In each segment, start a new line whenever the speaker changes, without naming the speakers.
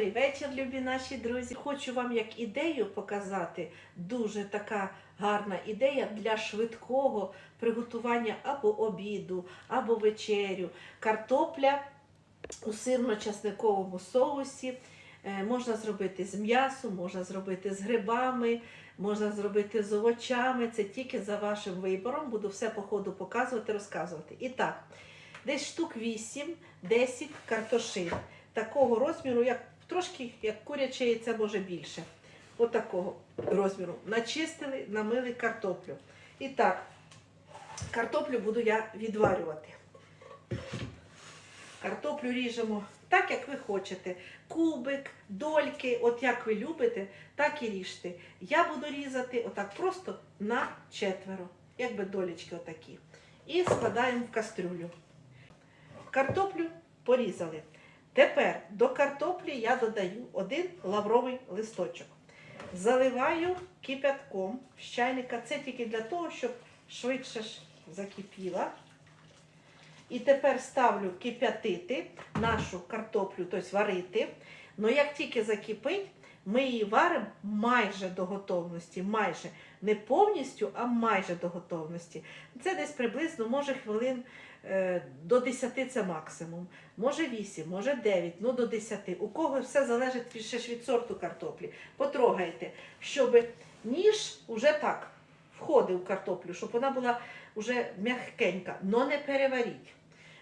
Добрий вечір, любі наші друзі. Хочу вам як ідею показати дуже така гарна ідея для швидкого приготування або обіду, або вечерю. Картопля у сирно-часниковому соусі. Е, Можна зробити з м'ясом, можна зробити з грибами, можна зробити з овочами. Це тільки за вашим вибором. Буду все по ходу показувати, розказувати. І так, десь штук 8-10 картошин такого розміру, як трошки як куряче яйце, може більше. От такого розміру. Начистили, намили картоплю. І так, картоплю буду я відварювати. Картоплю ріжемо так, як ви хочете. Кубик, дольки, от як ви любите, так і ріжте. Я буду різати отак просто на четверо, якби долічки отакі. І складаємо в кастрюлю. Картоплю порізали. Тепер до картоплі я додаю один лавровий листочок. Заливаю кипятком з чайника. Це тільки для того, щоб швидше закипіла. І тепер ставлю кип'ятити нашу картоплю, тобто варити. Ну як тільки закипить, ми її варимо майже до готовності. Майже не повністю, а майже до готовності. Це десь приблизно, може, хвилин до 10 це максимум. Може 8, може 9, ну до 10. У кого все залежить від, ще ж від сорту картоплі. Потрогайте, щоб ніж уже так входив в картоплю, щоб вона була вже м'якенька, але не переваріть,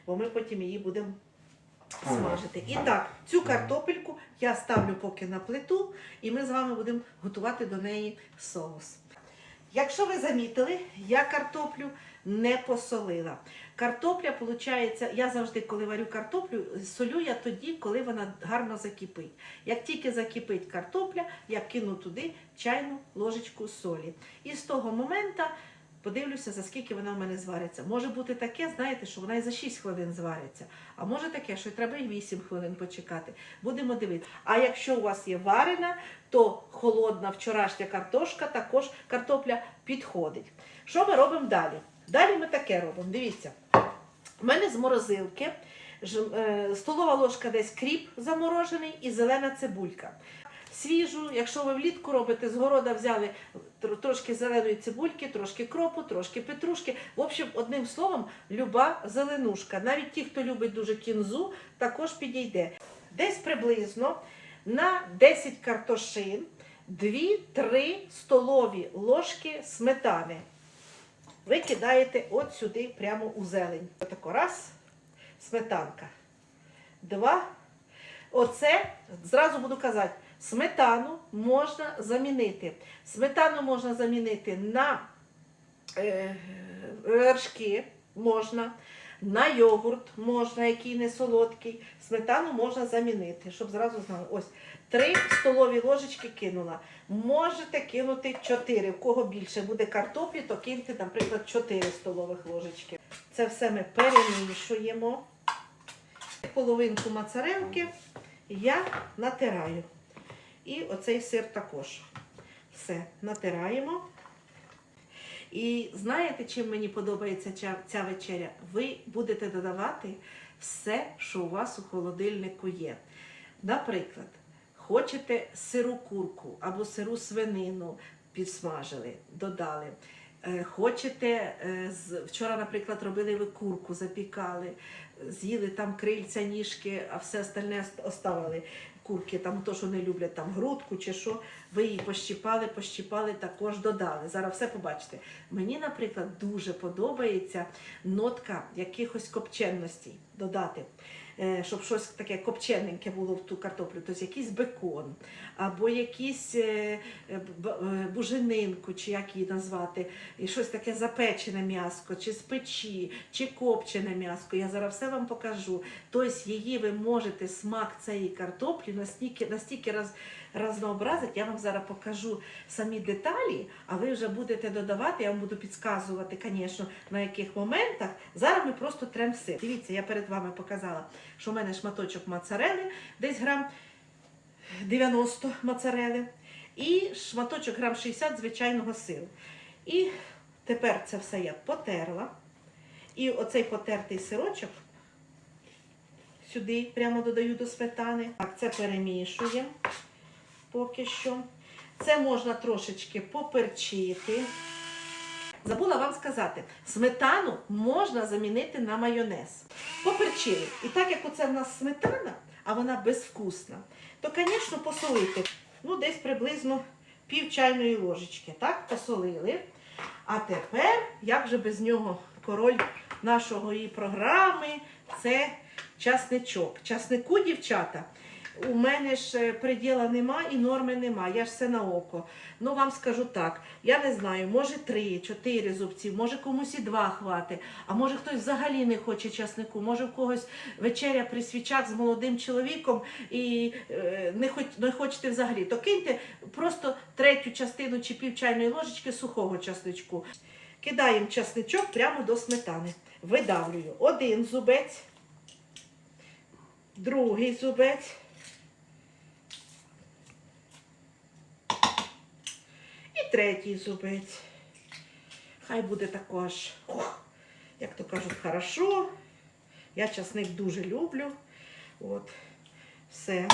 бо ми потім її будемо смажити. І так, цю картопельку я ставлю поки на плиту, і ми з вами будемо готувати до неї соус. Якщо ви замітили, я картоплю не посолила. Картопля, виходить, я завжди, коли варю картоплю, солю я тоді, коли вона гарно закипить. Як тільки закипить картопля, я кину туди чайну ложечку солі. І з того моменту подивлюся, за скільки вона в мене звариться. Може бути таке, знаєте, що вона і за 6 хвилин звариться. А може таке, що треба і 8 хвилин почекати. Будемо дивитися. А якщо у вас є варена, то холодна вчорашня картошка, також картопля підходить. Що ми робимо далі? Далі ми таке робимо. Дивіться, у мене з морозилки е, столова ложка десь кріп заморожений і зелена цибулька. Свіжу, якщо ви влітку робите, з города взяли трошки зеленої цибульки, трошки кропу, трошки петрушки. В общем, одним словом, люба зеленушка. Навіть ті, хто любить дуже кінзу, також підійде. Десь приблизно на 10 картошин 2-3 столові ложки сметани. Ви кидаєте от сюди прямо у зелень. Отако раз, сметанка. Два. Оце зразу буду казати, сметану можна замінити. Сметану можна замінити на е, вершки, можна, на йогурт можна, який не солодкий. Сметану можна замінити, щоб зразу знали. Ось три столові ложечки кинула. Можете кинути 4. В кого більше буде картоплі, то киньте, наприклад, 4 столових ложечки. Це все ми перемішуємо. Половинку моцарелки я натираю. І оцей сир також. Все, натираємо. І знаєте, чим мені подобається ця вечеря? Ви будете додавати все, що у вас у холодильнику є. Наприклад, хочете сиру курку або сиру свинину підсмажили, додали. Е, Хочете, е, вчора, наприклад, робили ви курку, запікали, з'їли там крильця, ніжки, а все остальне оставили. Курки, там то, що не люблять, там грудку чи що, ви її пощіпали, пощіпали, також додали. Зараз все побачите. Мені, наприклад, дуже подобається нотка якихось копченостей додати. Е, Щоб щось таке копчененьке було в ту картоплю, тобто якийсь бекон, або якийсь е, е, буженинку, чи як її назвати, і щось таке запечене м'яско, чи з печі, чи копчене м'яско. Я зараз все вам покажу. Тобто її ви можете смак цієї картоплі настільки, настільки раз, разнообразити. Я вам зараз покажу самі деталі, а ви вже будете додавати, я вам буду підказувати, звісно, на яких моментах. Зараз ми просто трем сир. Дивіться, я перед вами показала, що в мене шматочок моцарели, десь грам 90 моцарели, і шматочок грам 60 звичайного сиру. І тепер це все я потерла. І оцей потертий сирочок сюди прямо додаю до сметани. Так, це перемішуємо поки що. Це можна трошечки поперчити. Забула вам сказати, сметану можна замінити на майонез. Поперчили. І так як оце в нас сметана, а вона безвкусна, то, звісно, посолити. Ну, десь приблизно пів чайної ложечки. Так, посолили. А тепер, як же без нього, король нашої програми це часничок. Часнику, дівчата, у мене ж е, приділа нема і норми нема. Я ж все на око. Ну вам скажу так, я не знаю, може три, чотири зубці, може комусь і два хвати, а може хтось взагалі не хоче часнику, може в когось вечеря при свічах з молодим чоловіком і е, не, хоч, не хочете взагалі, то киньте просто третю частину чи пів чайної ложечки сухого часничку. Кидаємо часничок прямо до сметани. Видавлюю один зубець, другий зубець. Третій зубець. Хай буде також, ох, як то кажуть, хорошо. Я часник дуже люблю. От, все.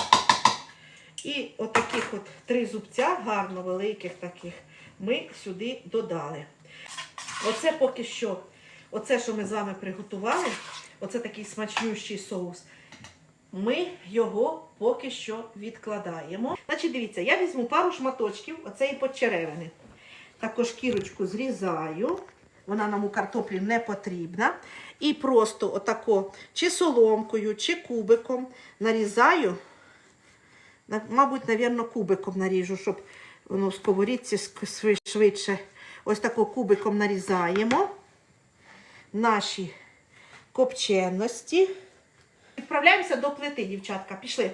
І отаких от три зубця, гарно великих таких, ми сюди додали. Оце поки що, оце, що ми з вами приготували, оце такий смачнющий соус. Ми його поки що відкладаємо. Значить, дивіться, я візьму пару шматочків оцеї подчеревини. Також кірочку зрізаю. Вона нам у картоплі не потрібна. І просто отако чи соломкою, чи кубиком нарізаю. На- Мабуть, навірно, кубиком наріжу, щоб воно в сковорідці швидше. Ось тако кубиком нарізаємо наші копченості. Відправляємося до плити, дівчатка. Пішли.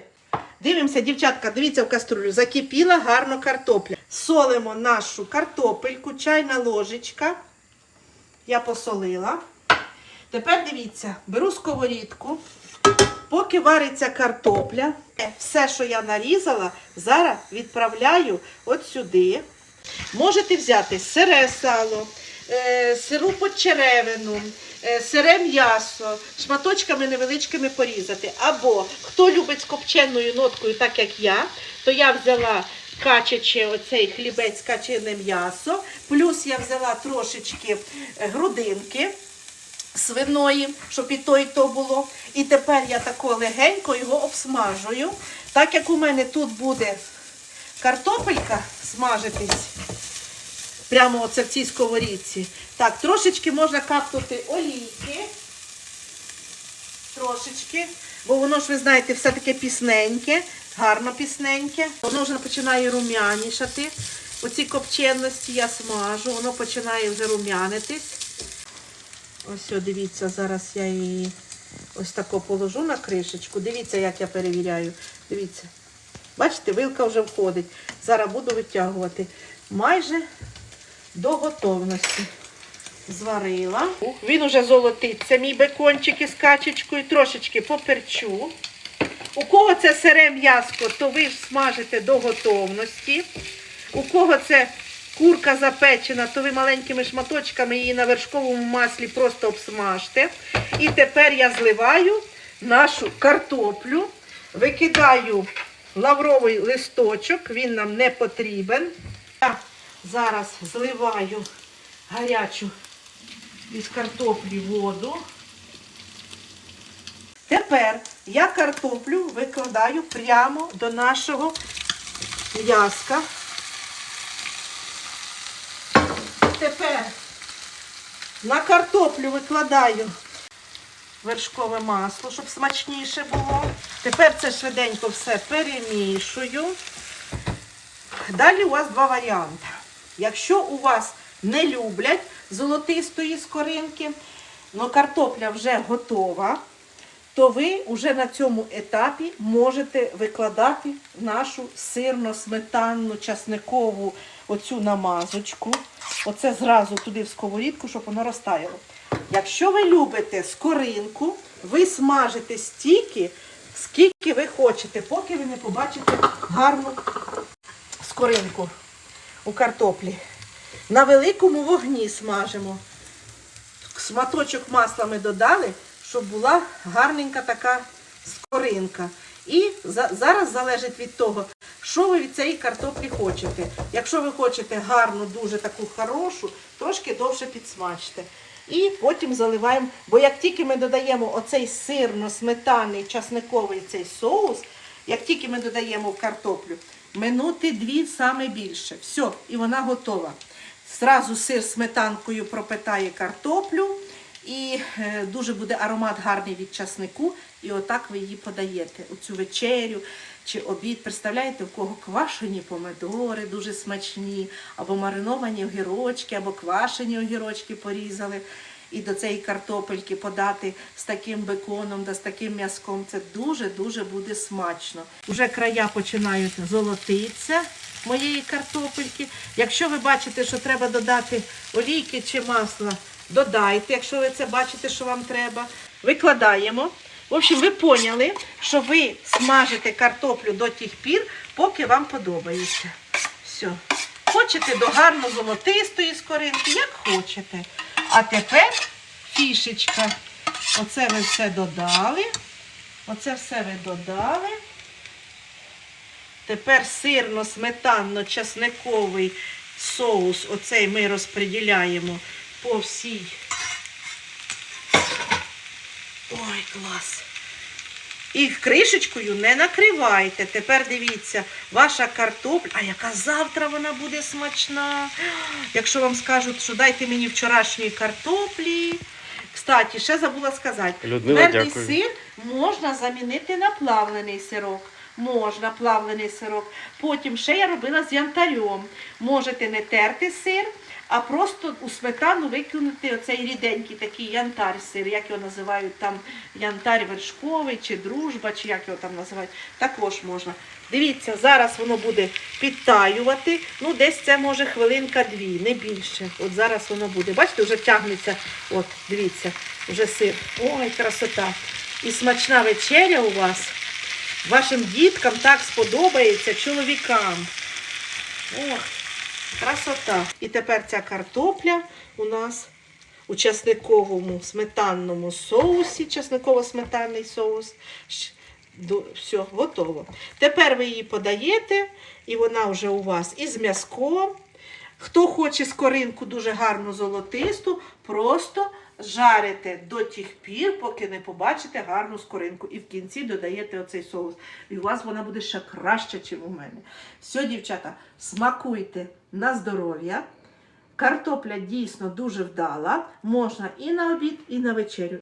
Дивимося, дівчатка, дивіться в каструлю. Закипіла гарно картопля. Солимо нашу картопельку, чайна ложечка. Я посолила. Тепер дивіться, беру сковорідку. Поки вариться картопля, все, що я нарізала, зараз відправляю от сюди. Можете взяти сире сало, сиру почеревину, е, сире м'ясо, шматочками невеличкими порізати. Або хто любить з копченою ноткою, так як я, то я взяла качаче оцей хлібець качене м'ясо, плюс я взяла трошечки е, грудинки свиної, щоб і то, і то було. І тепер я тако легенько його обсмажую. Так як у мене тут буде картопелька смажитись, прямо оце в цій сковорідці. Так, трошечки можна капнути олійки. Трошечки. Бо воно ж, ви знаєте, все таке пісненьке, гарно пісненьке. Воно вже починає рум'янішати. Оці копченості я смажу, воно починає вже рум'янитись. Ось, о, дивіться, зараз я її ось тако положу на кришечку. Дивіться, як я перевіряю. Дивіться. Бачите, вилка вже входить. Зараз буду витягувати. Майже до готовності. Зварила. Він уже золотиться, мій бекончик із качечкою. Трошечки поперчу. У кого це сире м'яско, то ви ж смажите до готовності. У кого це курка запечена, то ви маленькими шматочками її на вершковому маслі просто обсмажте. І тепер я зливаю нашу картоплю, викидаю лавровий листочок, він нам не потрібен. Зараз зливаю гарячу із картоплі воду. Тепер я картоплю викладаю прямо до нашого м'яска. Тепер на картоплю викладаю вершкове масло, щоб смачніше було. Тепер це швиденько все перемішую. Далі у вас два варіанти. Якщо у вас не люблять золотистої скоринки, але картопля вже готова, то ви вже на цьому етапі можете викладати нашу сирно-сметанну часникову оцю намазочку. Оце зразу туди в сковорідку, щоб воно розтаяло. Якщо ви любите скоринку, ви смажите стільки, скільки ви хочете, поки ви не побачите гарну скоринку у картоплі. На великому вогні смажимо. Сматочок масла ми додали, щоб була гарненька така скоринка. І за- зараз залежить від того, що ви від цієї картоплі хочете. Якщо ви хочете гарну, дуже таку хорошу, трошки довше підсмажте. І потім заливаємо, бо як тільки ми додаємо оцей сирно-сметанний часниковий цей соус, як тільки ми додаємо в картоплю, минути дві саме більше. Все, і вона готова. Зразу сир сметанкою пропитає картоплю, і е, дуже буде аромат гарний від часнику. І отак ви її подаєте. Оцю вечерю чи обід. Представляєте, у кого квашені помидори дуже смачні, або мариновані огірочки, або квашені огірочки порізали. І до цієї картопельки подати з таким беконом да з таким м'язком. Це дуже-дуже буде смачно. Уже края починають золотитися моєї картопельки. Якщо ви бачите, що треба додати олійки чи масла, додайте, якщо ви це бачите, що вам треба. Викладаємо. В общем, ви поняли, що ви смажите картоплю до тих пір, поки вам подобається. Все. Хочете до гарно золотистої скоринки, як хочете. А тепер фішечка. Оце ви все додали. Оце все ви додали. Тепер сирно-сметанно-часниковий соус. Оцей ми розподіляємо по всій. Ой, клас. І кришечкою не накривайте. Тепер дивіться, ваша картопля, а яка завтра вона буде смачна. Якщо вам скажуть, що дайте мені вчорашньої картоплі. Кстати, ще забула сказати,
Людмила,
твердий
дякую.
сир можна замінити на плавлений сирок. Можна плавлений сирок. Потім ще я робила з янтарем. Можете не терти сир, а просто у сметану викинути оцей ріденький такий янтар сир, як його називають там янтар вершковий чи дружба, чи як його там називають. Також можна. Дивіться, зараз воно буде підтаювати. Ну, десь це може хвилинка-дві, не більше. От зараз воно буде. Бачите, вже тягнеться. От, дивіться, вже сир. Ой, красота. І смачна вечеря у вас. Вашим діткам так сподобається, чоловікам. Ох, красота. І тепер ця картопля у нас у часниковому сметанному соусі, часниково-сметанний соус. Все, готово. Тепер ви її подаєте, і вона вже у вас із м'язком. Хто хоче скоринку дуже гарну золотисту, просто жарите до тих пір, поки не побачите гарну скоринку. І в кінці додаєте оцей соус. І у вас вона буде ще краще, ніж у мене. Все, дівчата, смакуйте на здоров'я. Картопля дійсно дуже вдала. Можна і на обід, і на вечерю.